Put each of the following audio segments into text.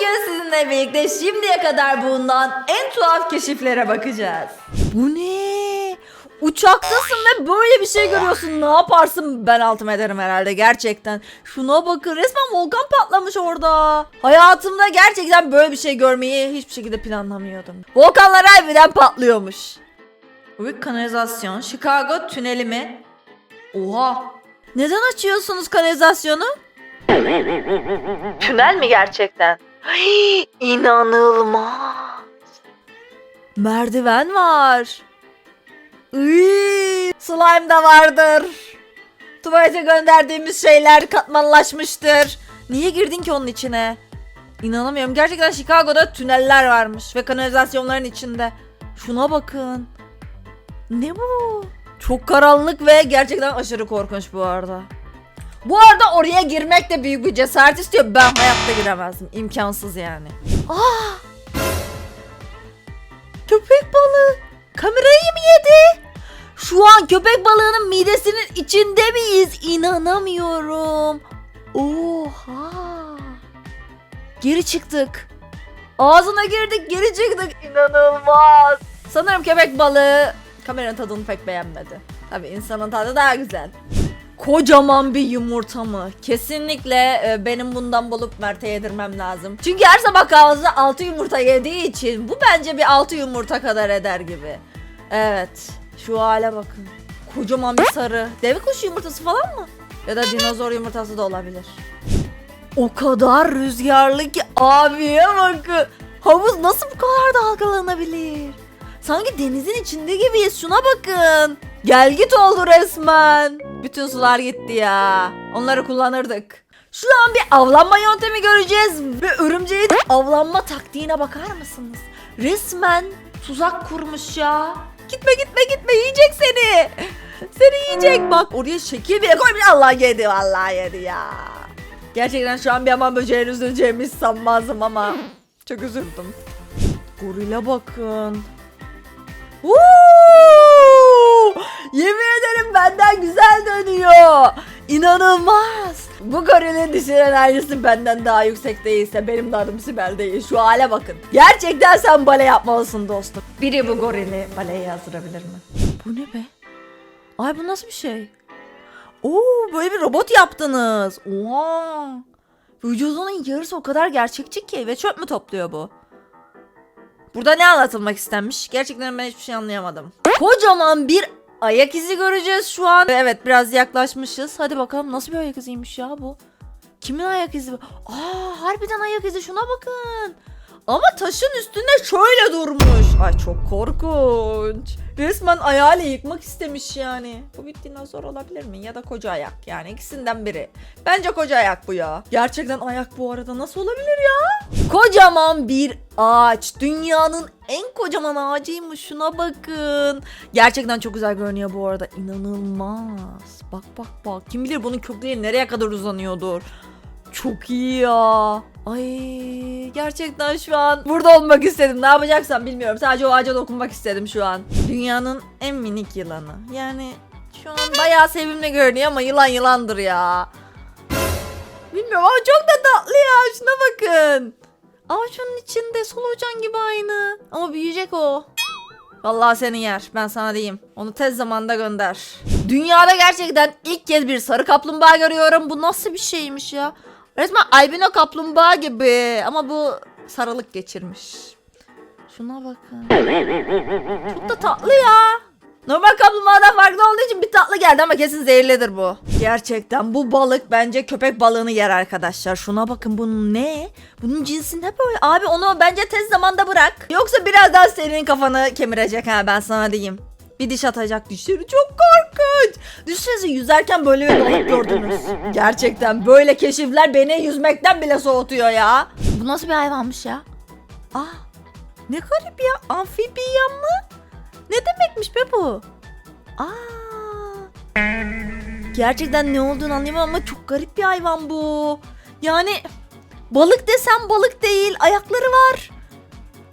Bugün sizinle birlikte şimdiye kadar bulunan en tuhaf keşiflere bakacağız. Bu ne? Uçaktasın ve böyle bir şey görüyorsun. Ne yaparsın? Ben altıma ederim herhalde gerçekten. Şuna bakın resmen volkan patlamış orada. Hayatımda gerçekten böyle bir şey görmeyi hiçbir şekilde planlamıyordum. Volkanlar harbiden patlıyormuş. Büyük kanalizasyon. Chicago tüneli mi? Oha. Neden açıyorsunuz kanalizasyonu? Tünel mi gerçekten? Ay, inanılmaz. Merdiven var. Iy, slime da vardır. Tuvalete gönderdiğimiz şeyler katmanlaşmıştır. Niye girdin ki onun içine? İnanamıyorum. Gerçekten Chicago'da tüneller varmış ve kanalizasyonların içinde. Şuna bakın. Ne bu? Çok karanlık ve gerçekten aşırı korkunç bu arada. Bu arada oraya girmek de büyük bir cesaret istiyor. Ben hayatta giremezdim. İmkansız yani. Aa! Köpek balığı. Kamerayı mı yedi? Şu an köpek balığının midesinin içinde miyiz? İnanamıyorum. Oha. Geri çıktık. Ağzına girdik geri çıktık. İnanılmaz. Sanırım köpek balığı kameranın tadını pek beğenmedi. Tabii insanın tadı daha güzel. Kocaman bir yumurta mı? Kesinlikle e, benim bundan bulup Mert'e yedirmem lazım. Çünkü her sabah kahvaltıda 6 yumurta yediği için bu bence bir 6 yumurta kadar eder gibi. Evet. Şu hale bakın. Kocaman bir sarı. Deve kuşu yumurtası falan mı? Ya da dinozor yumurtası da olabilir. O kadar rüzgarlı ki abiye bakın. Havuz nasıl bu kadar dalgalanabilir? Sanki denizin içinde gibiyiz. Şuna bakın. Gel git oldu resmen. Bütün sular gitti ya. Onları kullanırdık. Şu an bir avlanma yöntemi göreceğiz ve örümceğin avlanma taktiğine bakar mısınız? Resmen tuzak kurmuş ya. Gitme gitme gitme yiyecek seni. Seni yiyecek bak oraya şekil bile koymuş Allah yedi vallahi yedi ya. Gerçekten şu an bir aman böceğin üzüleceğimi hiç sanmazdım ama çok üzüldüm. Gorile bakın. Woo! Yemin ederim benden güzel dönüyor. İnanılmaz. Bu gorilin dişi enerjisi benden daha yüksek değilse benim de Sibel değil. Şu hale bakın. Gerçekten sen bale yapmalısın dostum. Biri bu gorili baleye yazdırabilir mi? Bu ne be? Ay bu nasıl bir şey? Oo böyle bir robot yaptınız. Oha. Vücudunun yarısı o kadar gerçekçi ki ve çöp mü topluyor bu? Burada ne anlatılmak istenmiş? Gerçekten ben hiçbir şey anlayamadım. Kocaman bir ayak izi göreceğiz şu an. Evet biraz yaklaşmışız. Hadi bakalım nasıl bir ayak iziymiş ya bu? Kimin ayak izi? Aa harbiden ayak izi şuna bakın. Ama taşın üstünde şöyle durmuş. Ay çok korkunç. Resmen ayağıyla yıkmak istemiş yani. Bu bir dinozor olabilir mi? Ya da koca ayak yani ikisinden biri. Bence koca ayak bu ya. Gerçekten ayak bu arada nasıl olabilir ya? Kocaman bir ağaç. Dünyanın en kocaman ağacıymış. Şuna bakın. Gerçekten çok güzel görünüyor bu arada. İnanılmaz. Bak bak bak. Kim bilir bunun kökleri nereye kadar uzanıyordur. Çok iyi ya. Ay gerçekten şu an burada olmak istedim. Ne yapacaksam bilmiyorum. Sadece o ağaca dokunmak istedim şu an. Dünyanın en minik yılanı. Yani şu an bayağı sevimli görünüyor ama yılan yılandır ya. Bilmiyorum ama çok da tatlı ya. Şuna bakın. Ama şunun içinde solucan gibi aynı. Ama büyüyecek o. Vallahi seni yer. Ben sana diyeyim. Onu tez zamanda gönder. Dünyada gerçekten ilk kez bir sarı kaplumbağa görüyorum. Bu nasıl bir şeymiş ya? Resmen albino kaplumbağa gibi. Ama bu sarılık geçirmiş. Şuna bakın. Çok da tatlı ya. Normal kaplumbağadan farklı olduğu için bir tatlı geldi ama kesin zehirlidir bu. Gerçekten bu balık bence köpek balığını yer arkadaşlar. Şuna bakın bunun ne? Bunun cinsi ne böyle? Abi onu bence tez zamanda bırak. Yoksa birazdan senin kafanı kemirecek ha ben sana diyeyim. Bir diş atacak dişleri çok korkunç. Düşünsenize yüzerken böyle bir balık gördünüz. Gerçekten böyle keşifler beni yüzmekten bile soğutuyor ya. Bu nasıl bir hayvanmış ya? Ah ne garip ya amfibiyan mı? Ne demekmiş be bu? Aa. Gerçekten ne olduğunu anlayamam ama çok garip bir hayvan bu. Yani balık desem balık değil, ayakları var.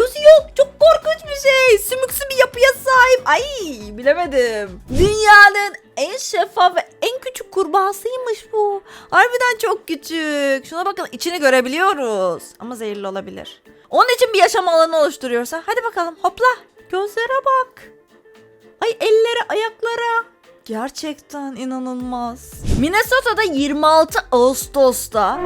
Gözü yok. Çok korkunç bir şey. Sümüksü bir yapıya sahip. Ay bilemedim. Dünyanın en şeffaf ve en küçük kurbağasıymış bu. Harbiden çok küçük. Şuna bakın içini görebiliyoruz. Ama zehirli olabilir. Onun için bir yaşam alanı oluşturuyorsa. Hadi bakalım hopla. Gözlere bak. Ay ellere ayaklara. Gerçekten inanılmaz. Minnesota'da 26 Ağustos'ta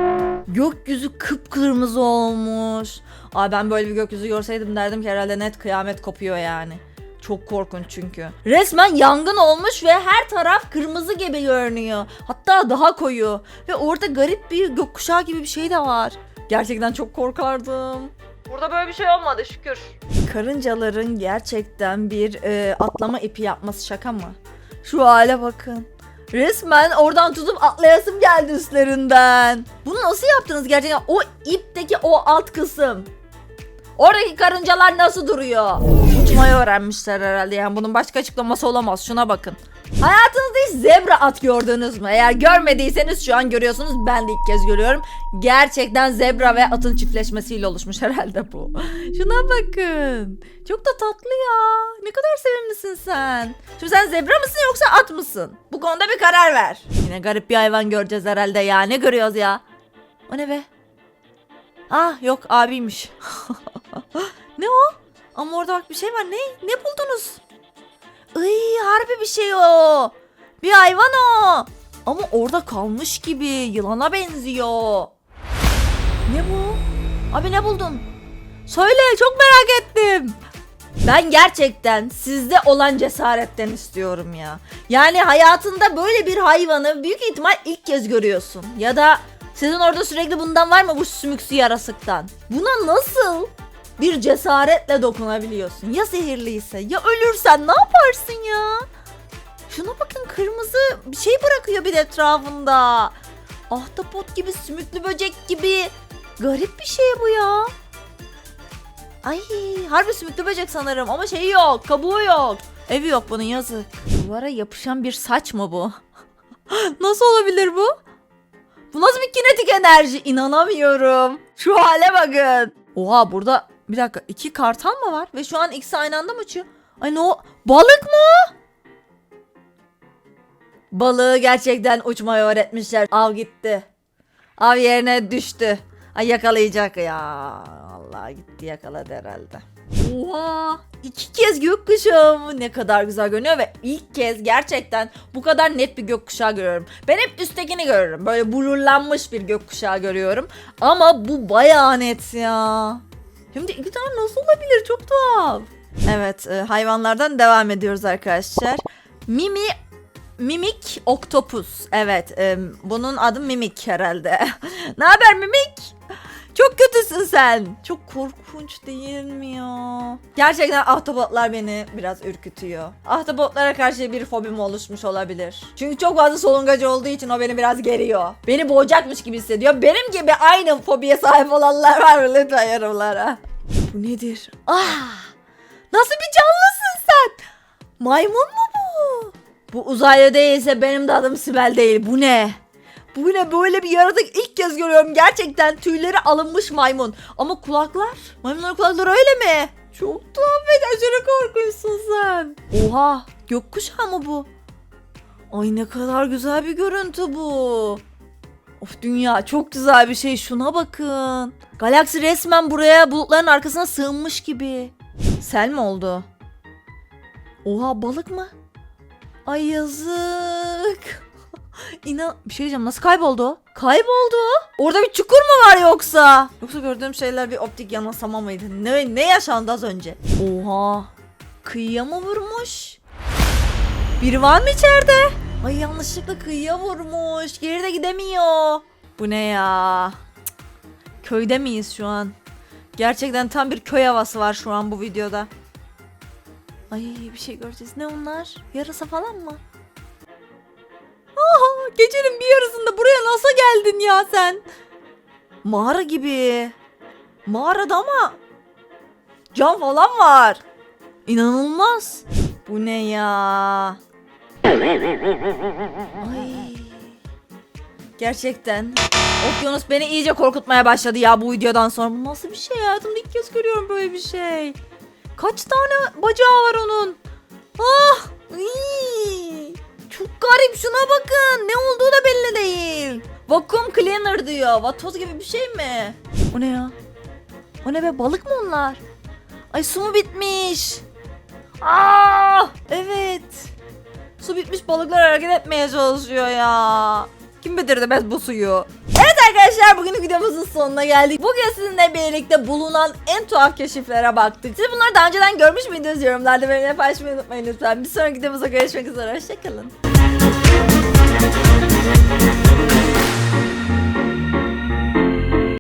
gökyüzü kıpkırmızı olmuş. Ay ben böyle bir gökyüzü görseydim derdim ki herhalde net kıyamet kopuyor yani. Çok korkunç çünkü. Resmen yangın olmuş ve her taraf kırmızı gibi görünüyor. Hatta daha koyu. Ve orada garip bir gökkuşağı gibi bir şey de var. Gerçekten çok korkardım. Burada böyle bir şey olmadı şükür. Karıncaların gerçekten bir e, atlama ipi yapması şaka mı? Şu hale bakın. Resmen oradan tutup atlayasım geldi üstlerinden. Bunu nasıl yaptınız gerçekten? O ipteki o alt kısım. Oradaki karıncalar nasıl duruyor? Uçmayı öğrenmişler herhalde yani bunun başka açıklaması olamaz. Şuna bakın. Hayatınızda hiç zebra at gördünüz mü? Eğer görmediyseniz şu an görüyorsunuz. Ben de ilk kez görüyorum. Gerçekten zebra ve atın çiftleşmesiyle oluşmuş herhalde bu. Şuna bakın. Çok da tatlı ya. Ne kadar sevimlisin sen. Şimdi sen zebra mısın yoksa at mısın? Bu konuda bir karar ver. Yine garip bir hayvan göreceğiz herhalde ya. Ne görüyoruz ya? O ne be? Ah yok abiymiş. ne o? Ama orada bak bir şey var. Ne? Ne buldunuz? Iy harbi bir şey o. Bir hayvan o. Ama orada kalmış gibi. Yılana benziyor. Ne bu? Abi ne buldun? Söyle çok merak ettim. Ben gerçekten sizde olan cesaretten istiyorum ya. Yani hayatında böyle bir hayvanı büyük ihtimal ilk kez görüyorsun. Ya da sizin orada sürekli bundan var mı bu sümüksü yarasıktan? Buna nasıl bir cesaretle dokunabiliyorsun? Ya zehirliyse ya ölürsen ne yaparsın ya? Şuna bakın kırmızı bir şey bırakıyor bir de etrafında. Ahtapot gibi sümüklü böcek gibi. Garip bir şey bu ya. Ay harbi sümüklü böcek sanırım ama şeyi yok kabuğu yok. Evi yok bunun yazık. Duvara yapışan bir saç mı bu? Nasıl olabilir bu? Bu nasıl bir kinetik enerji? İnanamıyorum. Şu hale bakın. Oha burada bir dakika iki kartal mı var? Ve şu an ikisi aynı anda mı uçuyor? Ay ne o? Balık mı? Balığı gerçekten uçmayı öğretmişler. Av gitti. Av yerine düştü. Ay yakalayacak ya. Allah gitti yakaladı herhalde. Oha! İki kez gökkuşağı? Ne kadar güzel görünüyor ve ilk kez gerçekten bu kadar net bir gökkuşağı görüyorum. Ben hep üsttekini görürüm. Böyle blurlanmış bir gökkuşağı görüyorum. Ama bu bayağı net ya. Şimdi iki tane nasıl olabilir? Çok tuhaf. Evet, e, hayvanlardan devam ediyoruz arkadaşlar. Mimi Mimik Oktopus. Evet, e, bunun adı Mimik herhalde. ne haber Mimik? Çok kötüsün sen. Çok korkunç değil mi ya? Gerçekten ahtapotlar beni biraz ürkütüyor. Ahtapotlara karşı bir fobim oluşmuş olabilir. Çünkü çok fazla solungacı olduğu için o beni biraz geriyor. Beni boğacakmış gibi hissediyor. Benim gibi aynı fobiye sahip olanlar var mı lütfen yorumlara. Bu nedir? Ah! Nasıl bir canlısın sen? Maymun mu bu? Bu uzaylı değilse benim de adım Sibel değil. Bu ne? Bu ne böyle bir yaratık ilk kez görüyorum. Gerçekten tüyleri alınmış maymun. Ama kulaklar? Maymunların kulakları öyle mi? Çok tuhaf ve aşırı korkunçsun sen. Oha gökkuşağı mı bu? Ay ne kadar güzel bir görüntü bu. Of dünya çok güzel bir şey şuna bakın. Galaksi resmen buraya bulutların arkasına sığınmış gibi. Sel mi oldu? Oha balık mı? Ay yazık. İnan bir şey diyeceğim nasıl kayboldu? Kayboldu. Orada bir çukur mu var yoksa? Yoksa gördüğüm şeyler bir optik yanılsama mıydı? Ne, ne yaşandı az önce? Oha. Kıyıya mı vurmuş? Biri var mı içeride? Ay yanlışlıkla kıyıya vurmuş. Geri de gidemiyor. Bu ne ya? Cık. Köyde miyiz şu an? Gerçekten tam bir köy havası var şu an bu videoda. Ay bir şey göreceğiz. Ne onlar? Yarasa falan mı? Aha, gecenin bir yarısında buraya nasıl geldin ya sen? Mağara gibi. Mağarada ama cam falan var. İnanılmaz. Bu ne ya? Ay. Gerçekten. Okyanus beni iyice korkutmaya başladı ya bu videodan sonra. Bu nasıl bir şey hayatımda ilk kez görüyorum böyle bir şey. Kaç tane bacağı var onun? Ah! iy! Çok garip şuna bakın. Ne olduğu da belli değil. Vacuum cleaner diyor. Vatoz gibi bir şey mi? O ne ya? O ne be balık mı onlar? Ay su mu bitmiş? Aa! Evet. Su bitmiş balıklar hareket etmeye çalışıyor ya. Kim bitirdi bu suyu? Evet arkadaşlar bugün videomuzun sonuna geldik. Bugün sizinle birlikte bulunan en tuhaf keşiflere baktık. Siz bunları daha önceden görmüş müydünüz yorumlarda benimle paylaşmayı unutmayın lütfen. Bir sonraki videomuzda görüşmek üzere. Hoşçakalın.